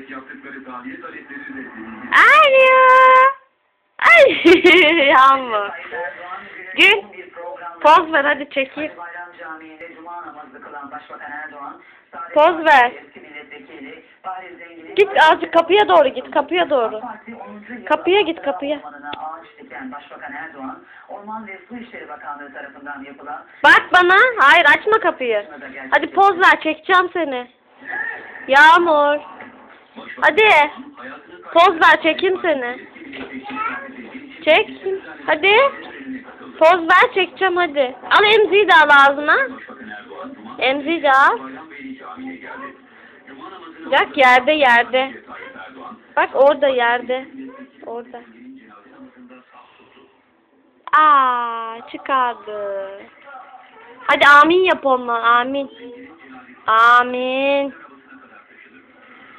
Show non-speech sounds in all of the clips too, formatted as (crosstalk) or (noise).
Evet yaptıkları tahliye talepleri reddedildi. Alo. Ay (laughs) Yağmur. Gül. Poz ver hadi Saadet Poz ver. Git azıcık kapıya doğru git kapıya doğru. Parti 10. yıl Kapıya git, kapıya. Bak bana. Hayır açma kapıyı. Hadi poz ver çekeceğim seni. Yağmur. Hadi. Poz ver çekeyim seni. Çek. Hadi. Poz ver çekeceğim hadi. Al emziği de al ağzına. Emziği de al. Bak yerde yerde. Bak orada yerde. Orada. Aa çıkardı. Hadi amin yap onunla amin. Amin.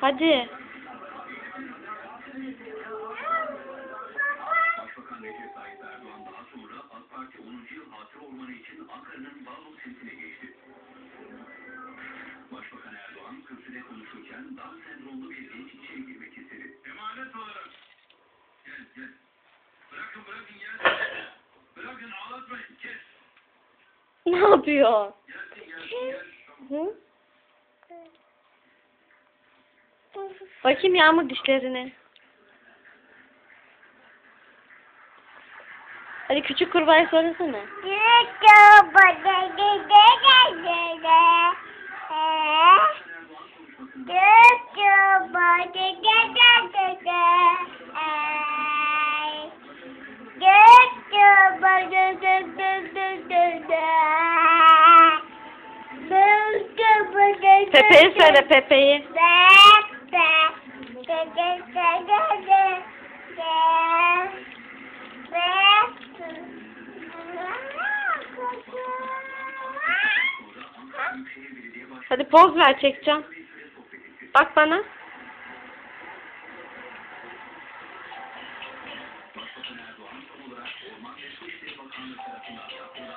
Hadi. Başbakan Erdoğan daha sonra AK Parti 10. yıl hatıra ormanı için Ankara'nın Bağlık semtine geçti. Başbakan Erdoğan kürsüde konuşurken Down sendromlu bir genç içeri girmek istedi. Emanet olarak. Gel gel. Bırakın bırakın gel. Bırakın ağlatmayın kes. Ne yapıyor? Gelsin gelsin gel. Hı? Bakayım yağmur dişlerine. Hadi küçük kurbağayı söylesene. Pepe'yi söyle Pepe'yi. Hadi poz ver çekeceğim. Bak bana. Orman ve